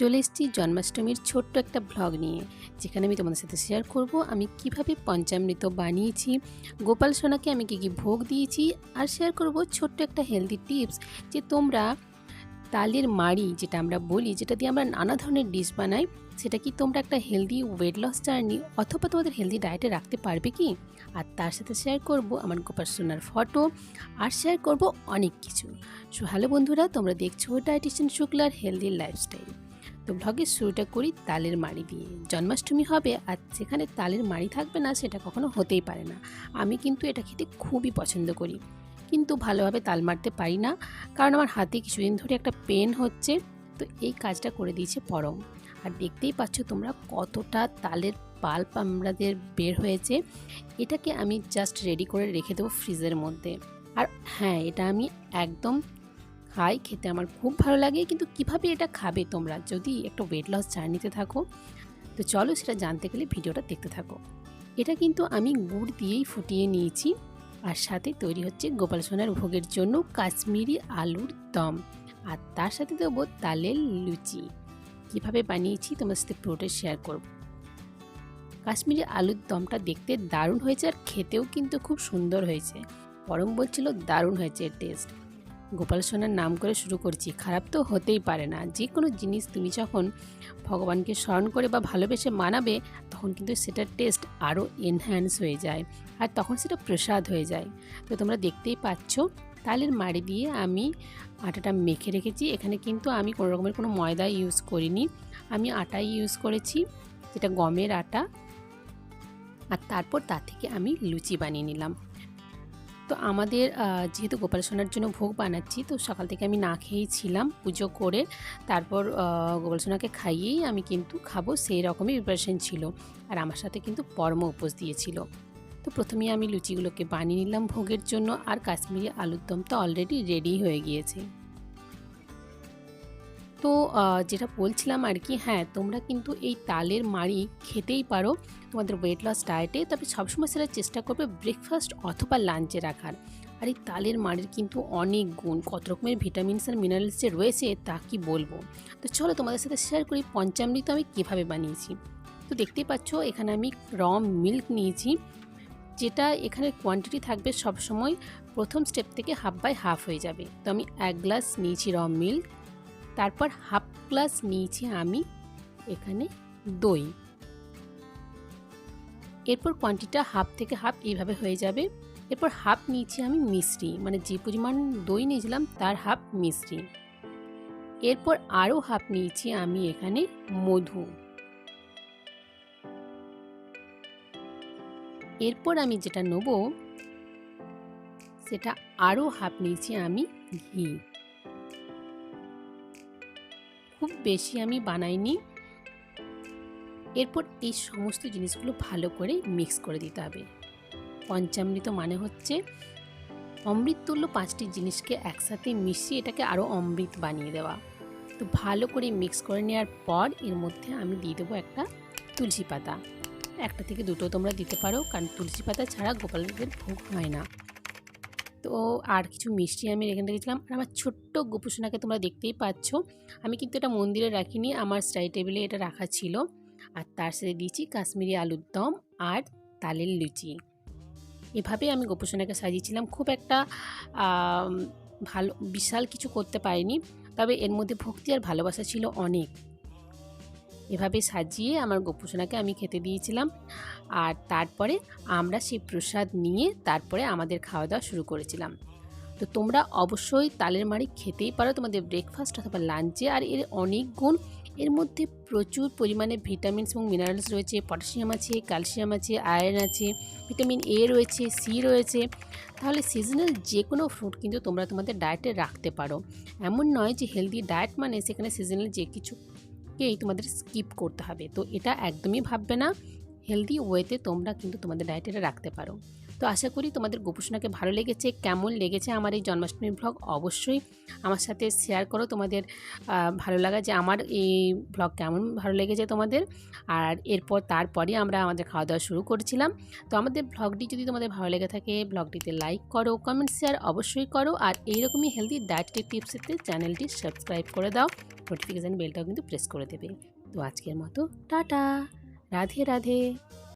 চলে এসেছি জন্মাষ্টমীর ছোট্ট একটা ব্লগ নিয়ে। যেখানে আমি তোমাদের সাথে শেয়ার করব আমি কীভাবে পঞ্চামৃত বানিয়েছি, গোপাল সোনাকে আমি কী কী ভোগ দিয়েছি, আর শেয়ার করব ছোট্ট একটা হেলদি টিপস যে তোমরা তালের মাড়ি যেটা আমরা বলি, যেটা দিয়ে আমরা নানা ধরনের ডিশ বানাই, সেটা কি তোমরা একটা হেলদি ওয়েট লস জার্নি অথবা তোমাদের হেলদি ডায়েটে রাখতে পারবে কি? আর তার সাথে শেয়ার করব আমার গোপাল সোনার ফটো আর শেয়ার করব অনেক কিছু। সো হ্যালো বন্ধুরা, তোমরা দেখছ ডায়েটিশিয়ান শুক্লার হেলদি লাইফস্টাইল তো ব্লগের শুরুটা করি তালের মাড়ি দিয়ে। জন্মাষ্টমী হবে আর যেখানে তালের মাড়ি থাকবে না সেটা কখনো হতেই পারে না। আমি কিন্তু এটা খেতে খুবই পছন্দ করি। কিন্তু ভালোভাবে তাল মারতে পারি না, কারণ আমার হাতে কিছুদিন ধরে একটা পেন হচ্ছে, তো এই কাজটা করে দিয়েছে পরম। আর দেখতেই পাচ্ছ তোমরা কতটা তালের পাল্প আমাদের বের হয়েছে। এটাকে আমি জাস্ট রেডি করে রেখে দেবো ফ্রিজের মধ্যে। আর হ্যাঁ এটা আমি একদম খাই, খেতে আমার খুব ভালো লাগে। কিন্তু কীভাবে এটা খাবে তোমরা? যদি একটা ওয়েট লস জার্নিতে থাকো, তো চলো সেটা জানতে গেলে ভিডিওটা দেখতে থাকো। এটা কিন্তু আমি গুড় দিয়েই ফুটিয়ে নিয়েছি। আর সাথে তৈরি হচ্ছে গোপাল সোনার ভোগের জন্য কাশ্মীরি আলুর দম। আর তার সাথে দেবো তালের লুচি। কীভাবে বানিয়েছি তোমার সাথে পুরোটা শেয়ার করব। কাশ্মীরি আলুর দমটা দেখতে দারুণ হয়েছে আর খেতেও কিন্তু খুব সুন্দর হয়েছে। পরম বলছিল দারুণ হয়েছে এর টেস্ট গোপাল সোনার নাম করে শুরু করছি। খারাপ তো হতেই পারে না। যে কোনো জিনিস তুমি যখন ভগবানকে স্মরণ করে বা ভালোবেসে মানাবে, তখন কিন্তু সেটার টেস্ট আরও এনহ্যান্স হয়ে যায় আর তখন সেটা প্রসাদ হয়ে যায়। তো তোমরা দেখতেই পাচ্ছ, তালের মাড়ি দিয়ে আমি আটাটা মেখে রেখেছি। এখানে কিন্তু আমি কোনো রকমের কোনো ময়দা ইউজ করিনি। আমি আটাই ইউজ করেছি, যেটা গমের আটা। আর তারপর তার থেকে আমি লুচি বানিয়ে নিলাম। তো আমাদের যেহেতু গোপাল সোনার জন্য ভোগ বানাচ্ছি, তো সকাল থেকে আমি না খেয়েই ছিলাম পুজো করে। তারপর গোপাল সোনাকে খাইয়েই আমি কিন্তু খাব, সেই রকমই প্রিপারেশন ছিল। আর আমার সাথে কিন্তু পরম উপোস দিয়েছিল। তো প্রথমে আমি লুচিগুলোকে বানিয়ে নিলাম ভোগের জন্য, আর কাশ্মীরি আলুর দম তো অলরেডি রেডি হয়ে গিয়েছে। তো যেটা বলছিলাম আর কি হ্যাঁ তোমরা কিন্তু এই তালের মাড়ি খেতেই পারো তোমাদের ওয়েট লস ডায়েটে তবে সবসময় সেটা চেষ্টা করবে ব্রেকফাস্ট অথবা লাঞ্চে রাখার। আর এই তালের মাড়ির কিন্তু অনেক গুণ, কত রকমের ভিটামিনস আর মিনারেলস যে রয়েছে, তা কি বলব? তো চলো তোমাদের সাথে শেয়ার করি পঞ্চামৃত আমি কীভাবে বানিয়েছি। তো দেখতেই পাচ্ছ, এখানে আমি র মিল্ক নিয়েছি, যেটা এখানে কোয়ান্টিটি থাকবে সব সময় প্রথম স্টেপ থেকে হাফ বাই হাফ হয়ে যাবে। তো আমি এক গ্লাস নিয়েছি র মিল্ক তারপর হাফ গ্লাস নিয়েছি আমি এখানে দই। এরপর কোয়ান্টিটা হাফ থেকে হাফ এইভাবে হয়ে যাবে। এরপর হাফ নিয়েছি আমি মিষ্টি মানে যে পরিমাণ দই নিয়েছিলাম তার হাফ মিষ্টি। এরপর আরও হাফ নিয়েছি আমি এখানে মধু। এরপর আমি যেটা নেব, সেটা আরও হাফ নিয়েছি আমি ঘি। খুব বেশি আমি বানাইনি। এরপর এই সমস্ত জিনিসগুলো ভালো করে মিক্স করে দিতে হবে। পঞ্চামৃত মানে হচ্ছে অমৃত তুল্য পাঁচটি জিনিসকে একসাথে মিশিয়ে এটাকে আরও অমৃত বানিয়ে দেওয়া। তো ভালো করে মিক্স করে নেওয়ার পর এর মধ্যে আমি দিয়ে দেবো একটা তুলসী পাতা। একটা থেকে দুটো তোমরা দিতে পারো, কারণ তুলসী পাতা ছাড়া গোপালদের ভোগ হয় না। তো আর কিছু মিষ্টি আমি রেখে রেখেছিলাম আর আমার ছোট্ট গোপুসোনাকে তোমরা দেখতেই পাচ্ছ। আমি কিন্তু এটা মন্দিরে রাখিনি, আমার স্টাডি টেবিলে এটা রাখা ছিল। আর তার সাথে দিয়েছি কাশ্মীরি আলুর দম আর তালের লুচি। এভাবে আমি গোপুসোনাকে সাজিয়েছিলাম। খুব একটা ভালো, বিশাল কিছু করতে পারিনি। তবে এর মধ্যে ভক্তি আর ভালোবাসা ছিল অনেক। এভাবে সাজিয়ে আমার গোপুসোনাকে আমি খেতে দিয়েছিলাম। আর তারপরে আমরা সেই প্রসাদ নিয়ে তারপরে আমাদের খাওয়া দাওয়া শুরু করেছিলাম। তো তোমরা অবশ্যই তালের মাড়ি খেতেই পারো, তোমাদের ব্রেকফাস্ট অথবা লাঞ্চে আর এর অনেক গুণ, এর মধ্যে প্রচুর পরিমাণে ভিটামিনস এবং মিনারেলস রয়েছে। পটাশিয়াম আছে ক্যালসিয়াম আছে আয়রন আছে ভিটামিন এ রয়েছে সি রয়েছে। তাহলে সিজনাল যে কোনো ফ্রুট কিন্তু তোমরা তোমাদের ডায়েটে রাখতে পারো। এমন নয় যে হেলদি ডায়েট মানে সেখানে সিজনাল যে কিছু এই তোমাদের স্কিপ করতে হবে। তো এটা একদমই ভাববে না। হেলদি ওয়েতে তোমরা কিন্তু তোমাদের ডায়েটে রাখতে পারো। তো আশা করি তোমাদের গোপুসোনাকে ভালো লেগেছে, কেমন লেগেছে আমার এই জন্মাষ্টমী ব্লগ অবশ্যই আমার সাথে শেয়ার করো তোমাদের ভালো লাগা যে আমার এই ব্লগ কেমন ভালো লেগেছে তোমাদের। আর এরপর তারপরে আমরা আমাদের খাওয়া দাওয়া শুরু করেছিলাম। তো আমাদের ব্লগটি যদি তোমাদের ভালো লেগে থাকে ব্লগটিতে লাইক করো কমেন্ট শেয়ার অবশ্যই করো। আর এইরকমই হেলদি ডায়েটের টিপসেতে চ্যানেলটি সাবস্ক্রাইব করে দাও। নোটিফিকেশান বেলটাও কিন্তু প্রেস করে দেবে। তো আজকের মতো, টাটা। রাধে রাধে।